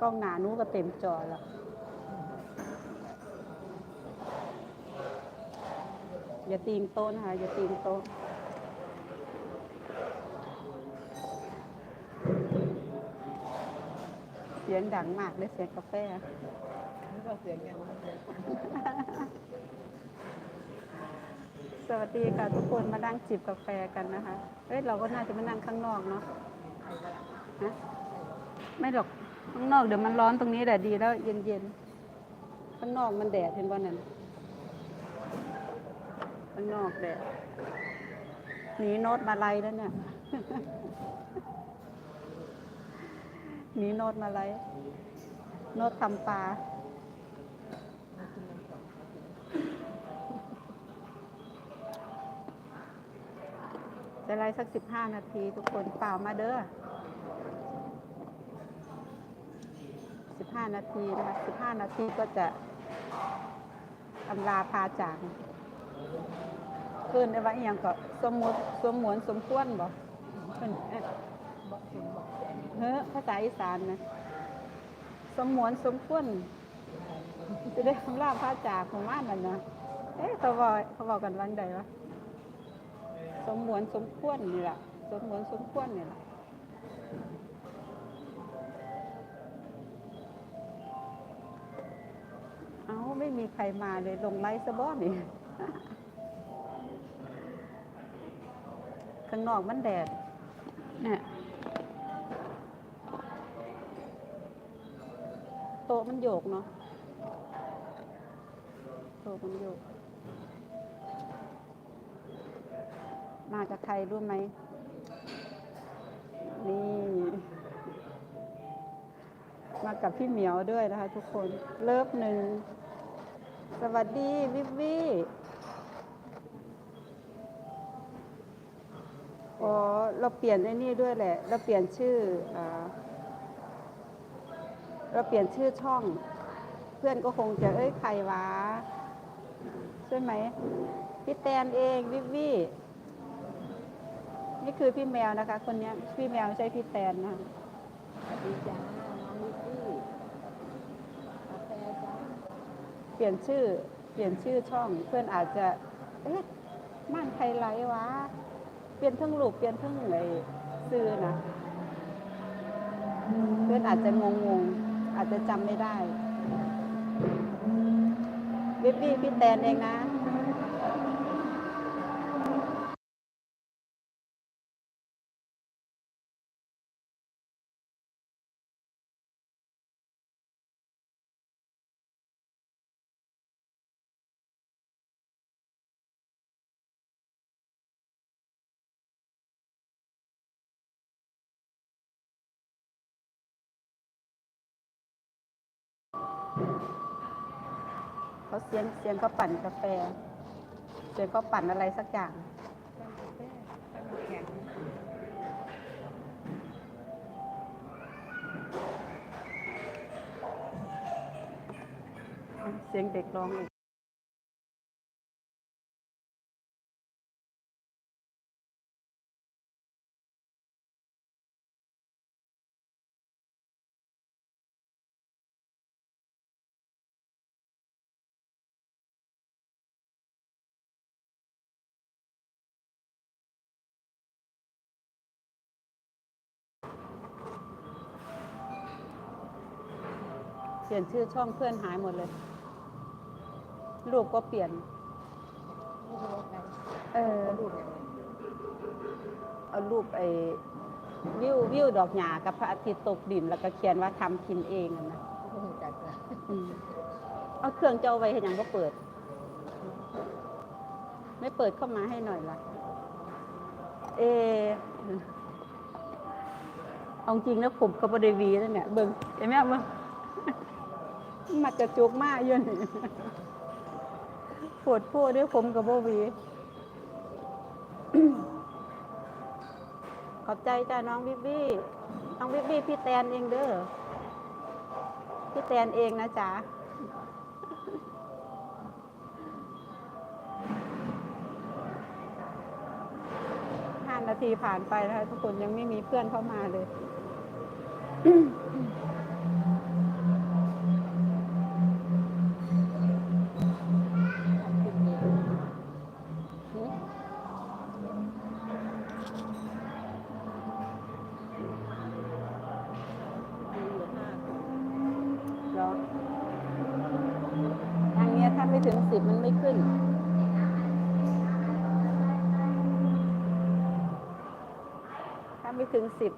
กล้องหนาหนู้ก็เต็มจอแล้วอย่าตีงโต๊ะนะคะอย่าตีงโต๊ะเสียงดังมากเลยเสียงกาแฟนี่ก็เสียงอย่างนั้นเลยสวัสดีค่ะทุกคนมานั่งจิบกาแฟกันนะคะ เอ้ยเราก็น่าจะมานั่งข้างนอกเนาะใครก็ละฮะไม่หรอก ข้างนอกเดี๋ยวมันร้อนตรงนี้แหละดีแล้วเย็นๆข้างนอกมันแดดเห็นบ่นั่นข้างนอกแดดหนีโนดมาไลยแล้วเนี่ยหนีโนดมาไลยโนดทำปลาจะไลสักสิบห้านาทีทุกคนเปล่ามาเด้อ สิบห้านาทีนะคะสิบห้านาทีก็จะอำลาพาจากเพิ่นได้ว่าอย่างก็สมมติสมมวนสมควรบ่เพิ่นเอ๊ะบอกถึงบอกแสนเฮ้อภาษาอีสานนะสมมวนสมควรจะได้อำลาพาจากของว่านนั่นนะเอ๊ะเขาบอกเขาบอกกันวันใดวะสมหวนสมควรนี่แหละสมหวนสมควรนี่แหละ ไม่มีใครมาเลยลงไลฟ์ซะบ่นี่ข้างนอกมันแดดเนี่ยโต๊ะมันโยกเนาะโต๊ะมันโยก มากับใครรู้ไหม นี่ มากับพี่เหมียวด้วยนะคะทุกคน เลิฟหนึ่ง สวัสดีวิบวี่อ๋อเราเปลี่ยนไอ้นี่ด้วยแหละ เราเปลี่ยนชื่ออเราเปลี่ยนชื่อช่อง เพื่อนก็คงจะเอ้ยใครวะใช่ไหมพี่แตนเองวิบวี่นี่คือพี่แมวนะคะ คนนี้พี่แมวไม่ใช่พี่แตนนะคะสวัสดีจ้าน้องวิกกี้กาแฟจ้า เปลี่ยนชื่อ เปลี่ยนชื่อช่อง เพื่อนอาจจะเอ๊ะม่านไทยไลท์วะเปลี่ยนทั้งลูกเปลี่ยนทั้งไอ้ซื้อนะเพื่อนอาจจะงงๆอาจจะจำไม่ได้วิบบี้พี่แตนเองนะ เขาเสียงเสียงเขาปั่นกาแฟ เสียงเขาปั่นอะไรสักอย่างตั้งกาแฟตั้งน้ำแข็งเสียงเด็กร้องอีก ปลี่ยนชื่อช่องเพื่อนหายหมดเลย รูปก็เปลี่ยนลูกโลกไงเออเขาดูอย่างไรเอารูปไอ้วิววิวดอกหญ้ากับพระอาทิตย์ตกดิน แล้วก็เขียนว่าทำกินเองอะนะเขาหูจักนะอืมเอาเครื่องเจ้าไว้ให้หยังก็เปิด ไม่เปิดเข้ามาให้หน่อยล่ะเออเอาจริงนะผมกับบไดหวีแล้วเนี่ยเบิ่งเห็นไหมเบิ่ง มัดกระจุกมากยอะนี่ปวดพูดด้วยผมกับโบวี ขอบใจจ้าน้องบิบบี้ น้องบิบบี้พี่แตนเองเด้อ พี่แตนเองนะจ๊ะห้านาทีผ่านไปนะคะทุกคนยังไม่มีเพื่อนเข้ามาเลย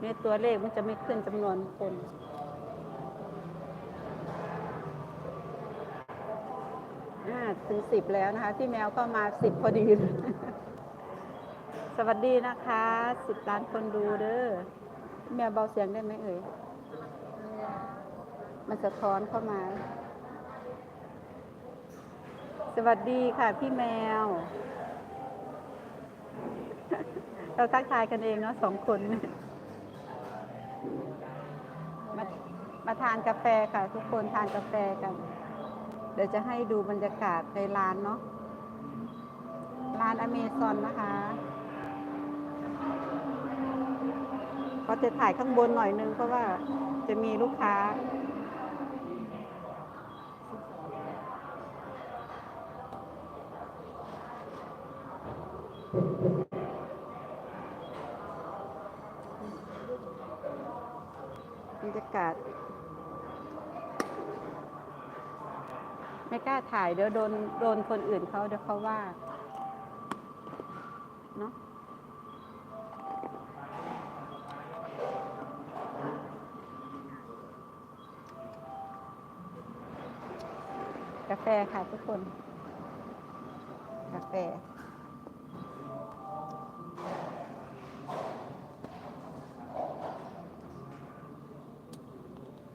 ถึงสิบเนี่ยตัวเลขมันจะไม่ขึ้นจำนวนคนถึงสิบแล้วนะคะ พี่แมวก็มาสิบพอดีเลยสวัสดีนะคะสิบล้านคนดูเด้อแมวเบาเสียงได้ไหมเอ่ย มันสะท้อนเข้ามา สวัสดีค่ะพี่แมว เราทักทายกันเองเนาะสองคน มามาทานกาแฟค่ะ ทุกคนทานกาแฟกัน เดี๋ยวจะให้ดูบรรยากาศในร้านเนาะร้านอเมซอนนะคะเขาจะถ่ายข้างบนหน่อยนึงเพราะว่าจะมีลูกค้า บรรยากาศ ไม่ก ล้าถ่ายเดี๋ยวโดนโดนคนอื่นเขาเดี๋ยวเขาว่าเนาะกาแฟค่ะทุกคน กาแฟ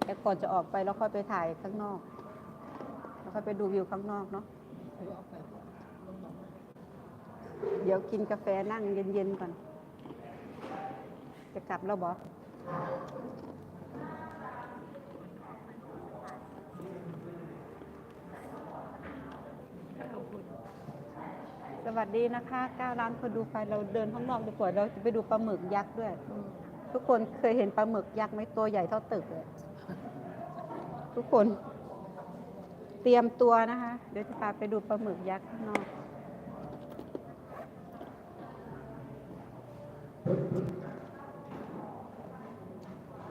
แต่ก่อนจะออกไปแล้วค่อยไปถ่ายข้างนอก แล้วค่อยไปดูวิวข้างนอกเนาะเดี๋ยวกินกาแฟนั่งเย็นๆก่อน จะกลับแล้วบอสวัสดีนะคะ9ล้านคนดูไปเราเดินข้างนอกดีกว่าเราจะไปดูปลาหมึกยักษ์ด้วย ทุกคนเคยเห็นปลาหมึกยักษ์ไหมตัวใหญ่เท่าตึกเลยทุกคน เตรียมตัวนะคะ เดี๋ยวจะพาไปดูปลาหมึกยักษ์ข้างนอก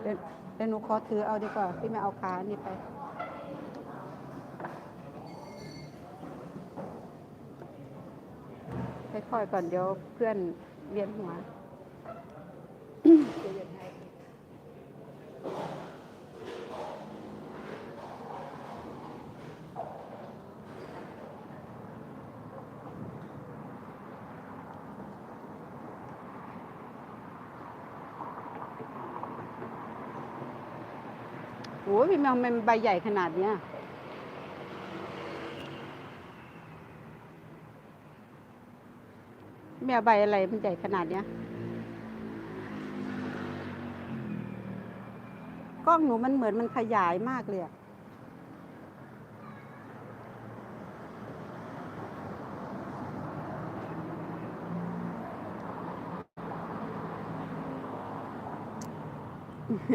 เดี๋ยวหนูขอถือเอาดีกว่าพี่ไม่เอาขานี่ไปค่อยๆก่อนเดี๋ยวเพื่อนเวียนหัว โอ้ย พี่แมวมันใบใหญ่ขนาดเนี้ยแมวใบอะไรมันใหญ่ขนาดเนี้ยกล้องหนูมันเหมือนมันขยายมากเลยอะ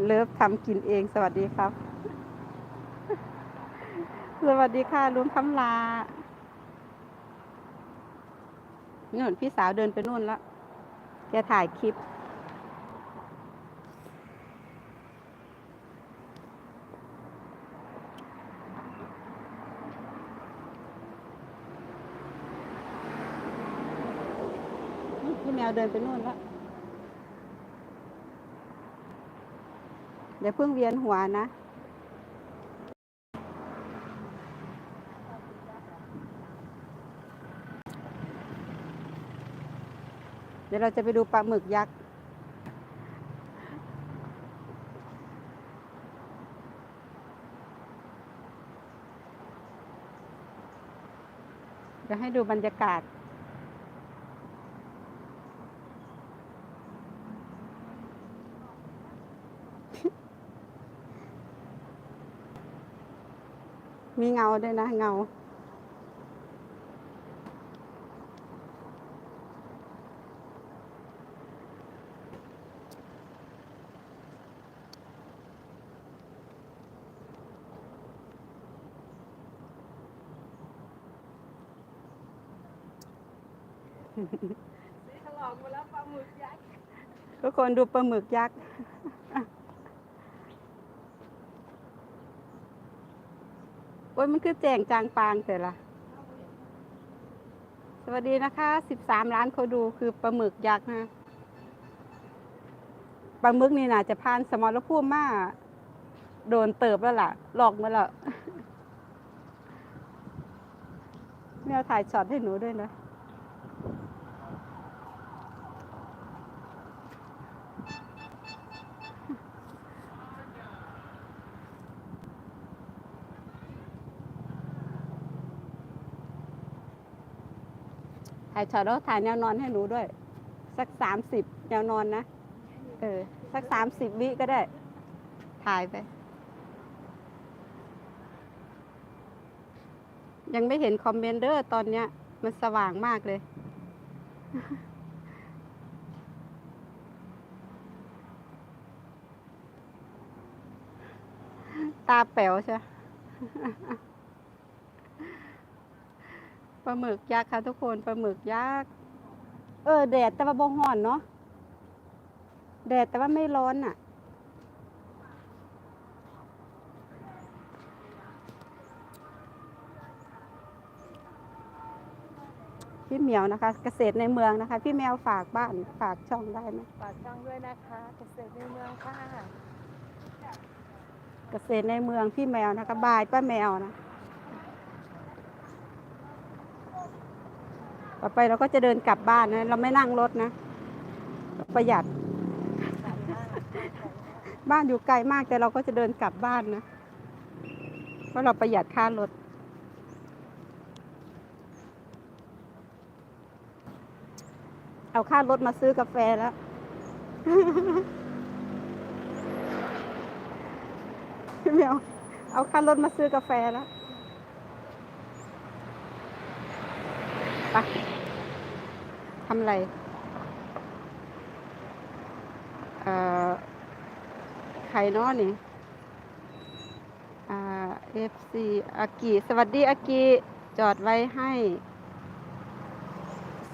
เลิฟทำกินเองสวัสดีครับ สวัสดีค่ะลุงคำลานู่นพี่สาวเดินไปนู่นแล้วแกถ่ายคลิป พี่แมวเดินไปนู่นแล้ว เดี๋ยวเพิ่งเวียนหัวนะ เดี๋ยวเราจะไปดูปลาหมึกยักษ์เดี๋ยวให้ดูบรรยากาศ มีเงาด้วยนะเงาถลอกหมดแล้วปลาหมึกยักษ์ทุกคนดูปลาหมึกยักษ์ โอ้ย มันคือแจงจางปางเสร็จละ สวัสดีนะคะ สิบสามล้านเขาดูคือปลาหมึกยักษ์นะปลาหมึกนี่น่าจะพานสมรภูมิมาโดนเติบแล้วล่ะ หลอกมาแล้วแมวถ่ายช็อตให้หนูด้วยนะายช็อตแล้วถ่ายแนวนอนให้หนูด้วย สักสามสิบแนวนอนนะ เออ สักสามสิบวิก็ได้ ถ่ายไป ยังไม่เห็นคอมเมนเดอร์ตอนเนี้ย มันสว่างมากเลย ตาแป๋วใช่ ปลาหมึกยักษ์ค่ะทุกคนปลาหมึกยักษ์เออแดดแต่ว่าบ่ฮ้อนเนาะแดดแต่ว่าไม่ร้อนอะ พี่เหมียวนะคะ เกษตรในเมืองนะคะ พี่แมวฝากบ้านฝากช่องได้ไหมฝากช่องด้วยนะคะเกษตรในเมืองค่ะ เกษตรในเมืองพี่แมวนะคะบายป้าแมวนะ ต่อไปเราก็จะเดินกลับบ้านนะ เราไม่นั่งรถนะ ประหยัด บ้านอยู่ไกลมากแต่เราก็จะเดินกลับบ้านนะ เพราะเราประหยัดค่ารถเอาค่ารถมาซื้อกาแฟแล้ว พี่เมียวเอาค่ารถมาซื้อกาแฟแล้ว ไป ทำอะไรเอ่อใครนาะนี่อ่า FC อากิสวัสดีอากิจอดไว้ให้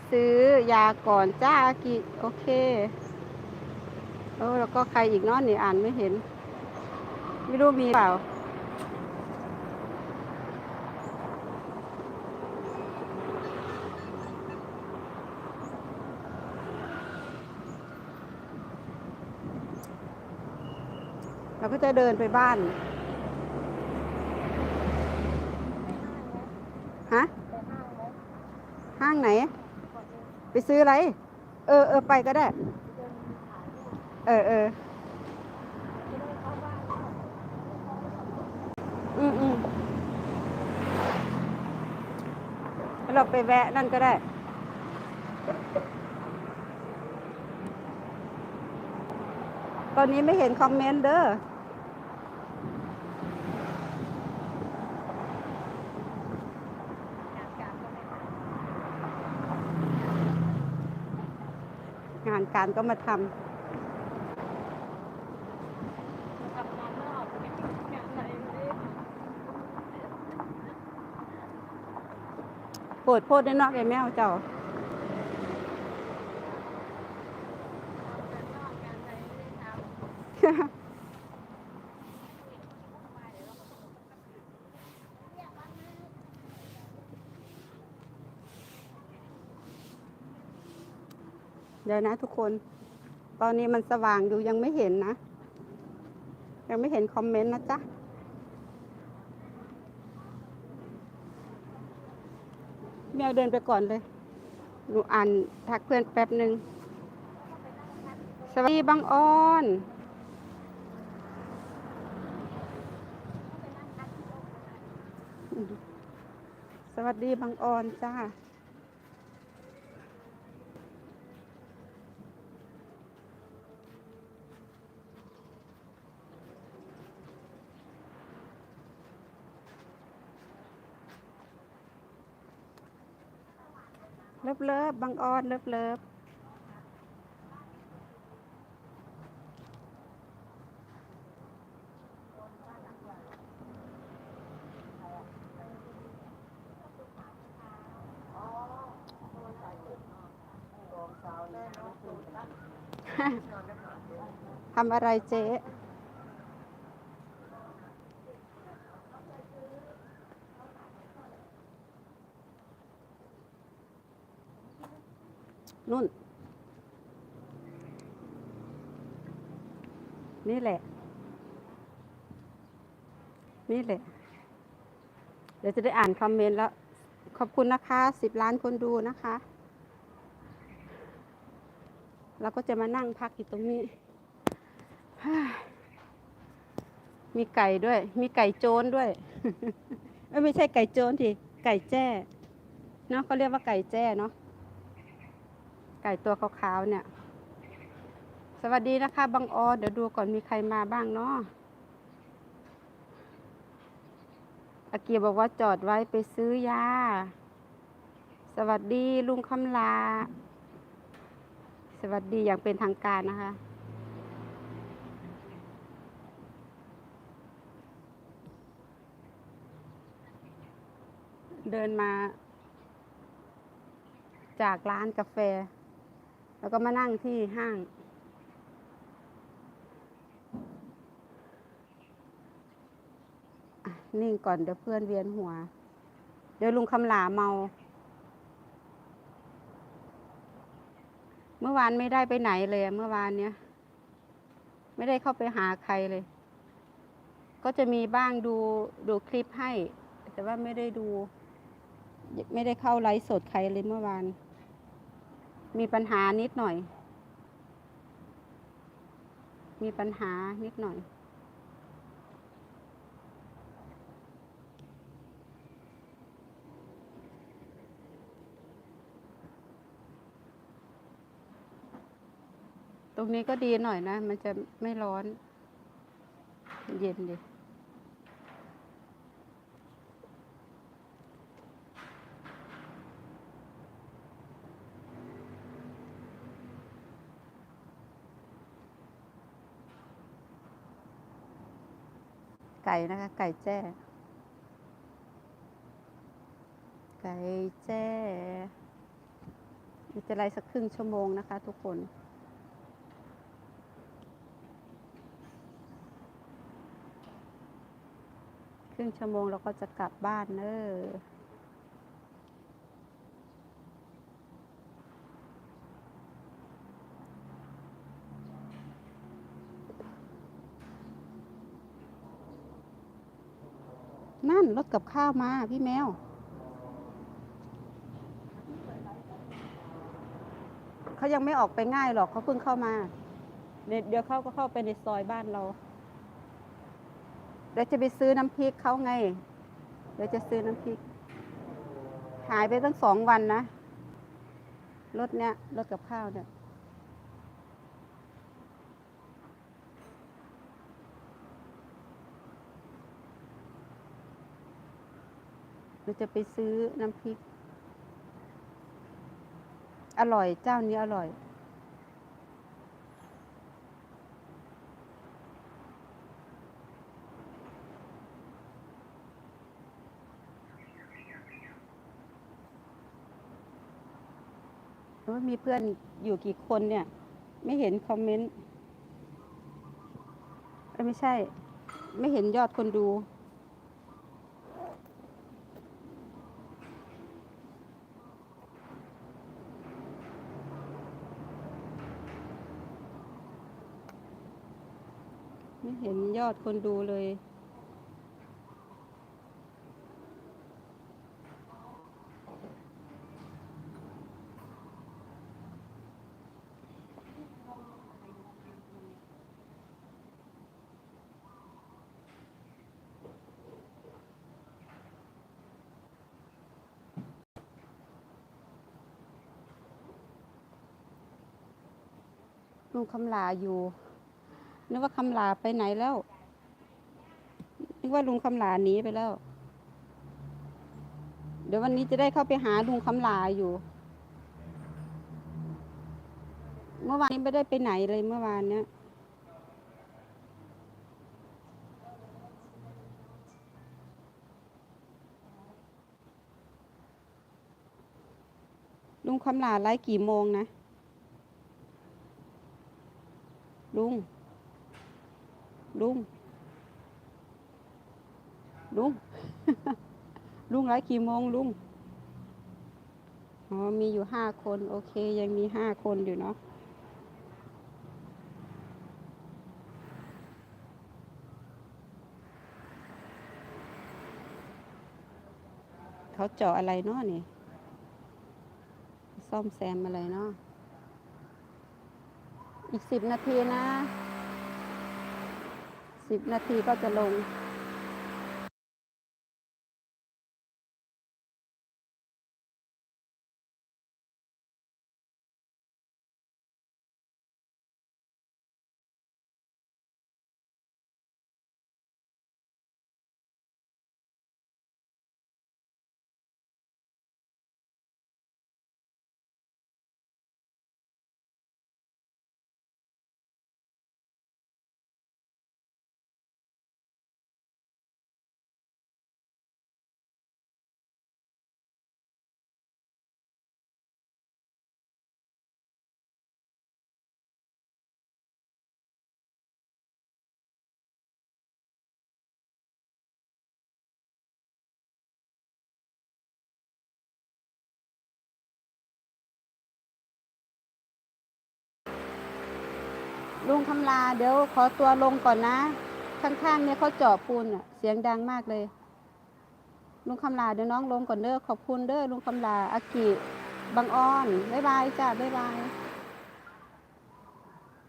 ซื้อยาก่อนจ้าอากิโอเคเออแล้วก็ใครอีกนาะนี่อ่านไม่เห็น ไม่รู้มีเปล่า เราก็จะเดินไปบ้านฮะห้างไหน ไปซื้ออะไร เออเออไปก็ได้ เออเอออืมอืมแล้วเราไปแวะนั่นก็ได้ตอนนี้ไม่เห็นคอมเมนต์เด้อ การก็มาทำทำงาปวดโพดได้นอกไอ้แมวเจ้า งานนอกงานไหนไม่ได้ทำ เดี๋ยวนะทุกคน ตอนนี้มันสว่างอยู่ยังไม่เห็นนะ ยังไม่เห็นคอมเมนต์นะจ๊ะ แมวเดินไปก่อนเลย หนูอ่านทักเพื่อนแป๊บหนึ่ง สวัสดีบางออนสวัสดีบางออนจ้า เลิฟเลิฟบางออนเลิฟเลิฟทำอะไรเจ๊ นุ่น นี่แหละ นี่แหละ เดี๋ยวจะได้อ่านคอมเมนต์แล้ว ขอบคุณนะคะสิบล้านคนดูนะคะ เราก็จะมานั่งพักอยู่ตรงนี้ มีไก่ด้วย มีไก่โจรด้วย ไม่ใช่ไก่โจรทีไก่แจ้เนาะเขาเรียกว่าไก่แจ้เนาะ ก่ตัวขาวๆเนี่ย สวัสดีนะคะบางออเดี๋ยวดูก่อนมีใครมาบ้างเนาะอาเกียบอกว่าจอดไว้ไปซื้อยา สวัสดีลุงคำลา สวัสดีอย่างเป็นทางการนะคะ เดินมาจากร้านกาแฟ แล้วก็มานั่งที่ห้าง นิ่งก่อนเดี๋ยวเพื่อนเวียนหัว เดี๋ยวลุงคำหลาเมา เมื่อวานไม่ได้ไปไหนเลยเมื่อวานเนี้ย ไม่ได้เข้าไปหาใครเลย ก็จะมีบ้างดูดูคลิปให้ แต่ว่าไม่ได้ดู ไม่ได้เข้าไลฟ์สดใครเลยเมื่อวาน มีปัญหานิดหน่อย มีปัญหานิดหน่อยตรงนี้ก็ดีหน่อยนะ มันจะไม่ร้อน เย็นดี ไก่นะคะ ไก่แจ้ ไก่แจ้มีจะไล่สักครึ่งชั่วโมงนะคะ ทุกคนครึ่งชั่วโมงเราก็จะกลับบ้านเนอะ นั่นรถกับข้าวมาพี่แมว เขายังไม่ออกไปง่ายหรอกเขาเพิ่งเข้ามาเดี๋ยวเดี๋ยวเขาก็เข้าไปในซอยบ้านเรา เดี๋ยวจะไปซื้อน้ำพริกเขาไง เดี๋ยวจะซื้อน้ำพริก หายไปตั้งสองวันนะ รถเนี้ยรถกับข้าวเนี่ย เราจะไปซื้อน้ำพริก อร่อยเจ้านี้อร่อยว่ามีเพื่อนอยู่กี่คนเนี่ย ไม่เห็นคอมเมนต์ไม่ใช่ ไม่เห็นยอดคนดู ไม่เห็น ยอดคนดูเลย ลุงคำลาอยู่นึกว่าคำลาไปไหนแล้ว นึกว่าลุงคำลาหนีไปแล้ว เดี๋ยววันนี้จะได้เข้าไปหาลุงคำลาอยู่ เมื่อวานนี้ไม่ได้ไปไหนเลยเมื่อวานเนี้ยลุงคำลาไลฟ์กี่โมงนะ ลุง ลุง ลุง ลุงไลฟ์กี่โมงลุง อ๋อ มีอยู่ห้าคน โอเค ยังมีห้าคนอยู่เนาะเขาเจาะอะไรเนาะนี่ ซ่อมแซมอะไรเนาะอีกสิบนาทีนะสิบนาทีก็จะลง ลุงคำลาเดี๋ยวขอตัวลงก่อนนะ ข้างๆเนี่ยเขาเจาะปูนอะเสียงดังมากเลย ลุงคำลาเดี๋ยวน้องลงก่อนเด้อขอบคุณเด้อลุงคำลาอากิบางอ้อนบ๊ายบายจ้าบ๊ายบาย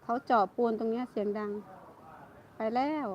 เขาเจาะปูนตรงเนี้ยเสียงดัง ไปแล้ว